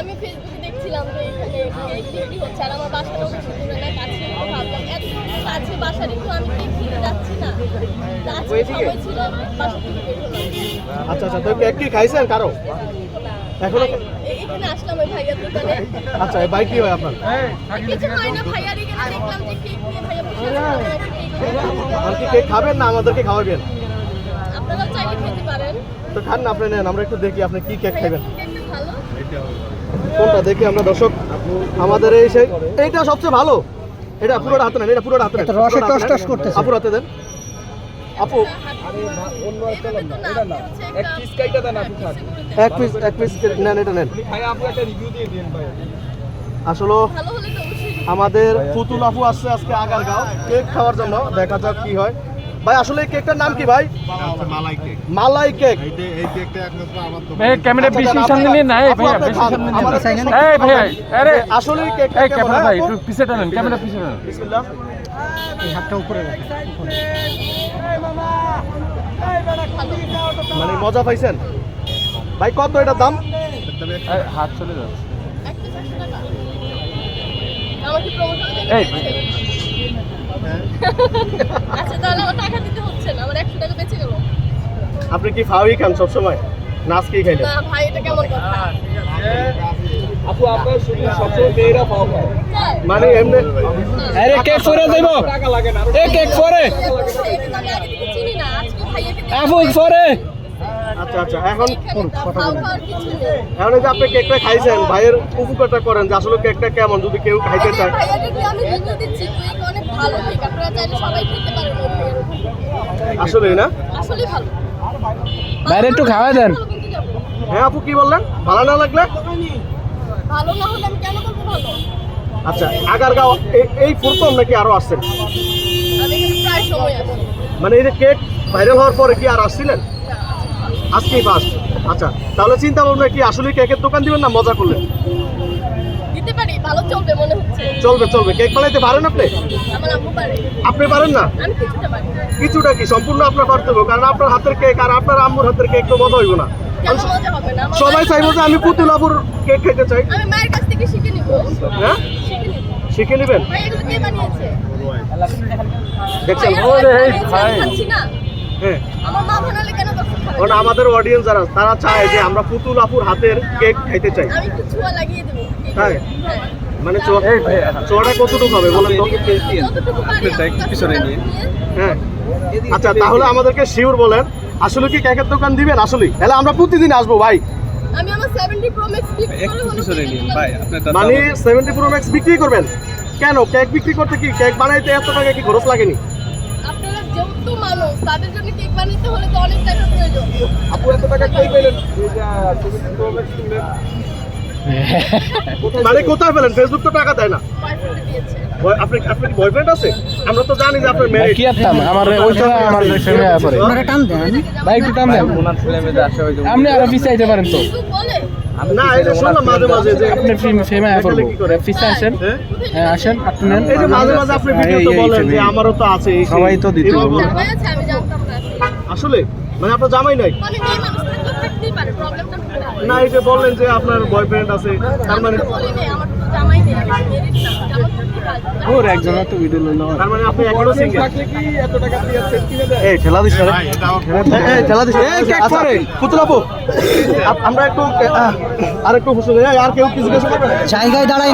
আমি ফেসবুকে দেখছিলাম যে এখানে কেক বিক্রি হচ্ছে আর আমার বেশি দূরে না কাছে ভাবলাম এত কাছে বাসার একটু আমি কেক যাচ্ছি না। আজকে সময় ছিল বাসা থেকে বের হলাম। আচ্ছা আচ্ছা তো কেক কি খাইছেন কারও? এখনও এখানে আসলাম ওই ভাইয়ার দোকানে। আচ্ছা এই বাইক কি হয় আপনার? কিছু হয় না ভাইয়ার এখানে দেখলাম যে কেক নিয়ে ভাইয়া বসে আছে। আর কি কেক খাবেন না আমাদেরকে খাওয়াবেন? আপনারাও চাইলে খেতে পারেন। তো খান না আপনি নেন আমরা একটু দেখি আপনি কি কেক খাবেন। কোনটা দেখি আমরা দর্শক? আমাদের এই সেই এইটা সবচেয়ে ভালো। এটা পুরোটা হাতে নেন এটা পুরোটা হাতে নেন। রসে টস টস করতেছে। আপুর হাতে দেন। আপু এক পিস। এক পিস নেন এটা নেন। ভাই আপু একটা রিভিউ দিয়ে দিন ভাই। আসলে আমাদের পুতুল আপু আসছে আজকে আগারগাঁও। কেক খাওয়ার জন্য। দেখা যাক কি হয়। ভাই আসলে এই কেকটার নাম কি ভাই? মালাই কেক। মালাই কেক। এই কেকটা একমাত্র আমার ভাই ক্যামেরা আচ্ছা, বেশি সামনে নিয়ে নাই আপনি বেশি সামনে নিয়ে এই ভাইয়া আরে আসলে এই কেকটা এই ক্যামেরা ভাই একটু পিছে টানেন ক্যামেরা পিছে টানেন বিসমিল্লাহ। এই হাতটা উপরে রাখেন উপরে। মানে মজা পাইছেন? ভাই কত এটার দাম? হাত চলে যাচ্ছে। এই। আচ্ছা তাহলে আমার টাকা দিতে হচ্ছে না আমার একশো টাকা বেঁচে গেল। আপনি কি ফাওয়াই খান সব সময় নাচ কি খাইলেন না ভাই এটা কেমন কথা? আপু আপনার শুধু সবসময় মেয়েরা মানে এমনি আরে কেক পরে যাইব। টাকা লাগে না কেক পরে। আপু পরে। আচ্ছা আচ্ছা এখন যে আপনি কেকটা খাইছেন ভাইয়ের উপকারটা করেন যে আসলে কেকটা কেমন যদি কেউ খাইতে চায়। আসলে না? বাইরে একটু খাওয়া দেন। হ্যাঁ আপু কি বললেন? ভালো না লাগলে? ভালো না হলে আমি কেন করব ভালো? আচ্ছা আগারগাঁও এই এই প্রথম নাকি আরও আসছেন? মানে এই যে কেক ভাইরাল হওয়ার পরে কি আর আসছিলেন? আজকেই ফার্স্ট আচ্ছা তাহলে চিন্তা ভাবনা কি আসলে কেকের দোকান দিবেন না মজা করলেন? দিতে পারি ভালো চলবে মনে হচ্ছে। চলবে চলবে। কেক বানাইতে পারেন আপনি? আমার আম্মু পারে। আপনি পারেন না? আমি কিছুটা পারি। কিছুটা কি? সম্পূর্ণ আপনার কর্তব্য কারণ আপনার হাতের কেক আর আপনার আম্মুর হাতের কেক তো মজা হইব না। কেন মজা হবে না? আমার সবাই চাইব যে আমি পুতুল আপুর কেক খেতে চাই। আমি মায়ের কাছ থেকে শিখে নিব। হ্যাঁ? শিখে নেবেন? দেখছেন? হ্যাঁ আমার মা বানালে কেন দর্শক খাবে কারণ আমাদের অডিয়েন্স যারা তারা চায় যে আমরা পুতুল আপুর হাতের কেক খাইতে চাই। আমি একটু ছোঁয়া লাগিয়ে দেবো। তাই? হ্যাঁ। মানে চোয়াটা কতটুকু হবে বলেন তো? পিছনে নিয়ে। হ্যাঁ। আচ্ছা তাহলে আমাদেরকে শিওর বলেন আসলে কি কেকের দোকান দিবেন? আসলে তাহলে আমরা প্রতিদিন আসব ভাই। আমি আমার 70 প্রো ম্যাক্স বিক্রি করে একটু হলো পিছনে নিন ভাই। আপনারটা মানে সেভেন্টি প্রো ম্যাক্স বিক্রি করবেন? কেন? কেক বিক্রি করতে কি? কেক বানাইতে এত টাকা কি খরচ লাগেনি? আপনারা যেহেতু মানুষ তাদের জন্য কেক বানাতে হলে তো আপু এত টাকা কই পেলেন? মানে কোথায় পেলেন? ফেসবুক তো টাকা দেয় না। বয়ফ্রেন্ড দিয়েছে বয়- আপনি আপনার বয়ফ্রেন্ড আছে? আমরা তো জানি যে আপনার ম্যারেজ কি আত্তাম আমার ওই তো আমার ফেমে পরে আপনারা টান দেন। ভাই একটু টান দেন। ওনার ছেলে মেয়েদের আসে ওই আপনি আরও পিছে পারেন তো। না এই শুনলাম মাঝে মাঝে যে আপনি ফেমে দেখালে কি করে? পিছে আসেন। হ্যাঁ? হ্যাঁ আসেন আপনি নেন। এই যে মাঝে মাঝে আপনি বলেন যে। আমারও তো আছে এই সবাই তো দিতে এভাবে বলে। বলেন। জামাই আছে আমি জানতাম না। আসলে মানে আপনার জামাই নাই? মানে না এই যে বললেন যে আপনার বয়ফ্রেন্ড আছে তার মানে আমি তো বলি নেই আমার তো জামাই নেই আমি মেরিড না জামা করতে পারি ওর একজন তো ভিডিও লইলো। তার মানে আপনি এখনও সিঙ্গেল এই ঠেলা এই ঠেলা এই কেক পরে। পুতুল আমরা একটু আর একটু আর কেউ কিছু কিছু জায়গায় দাঁড়াই না।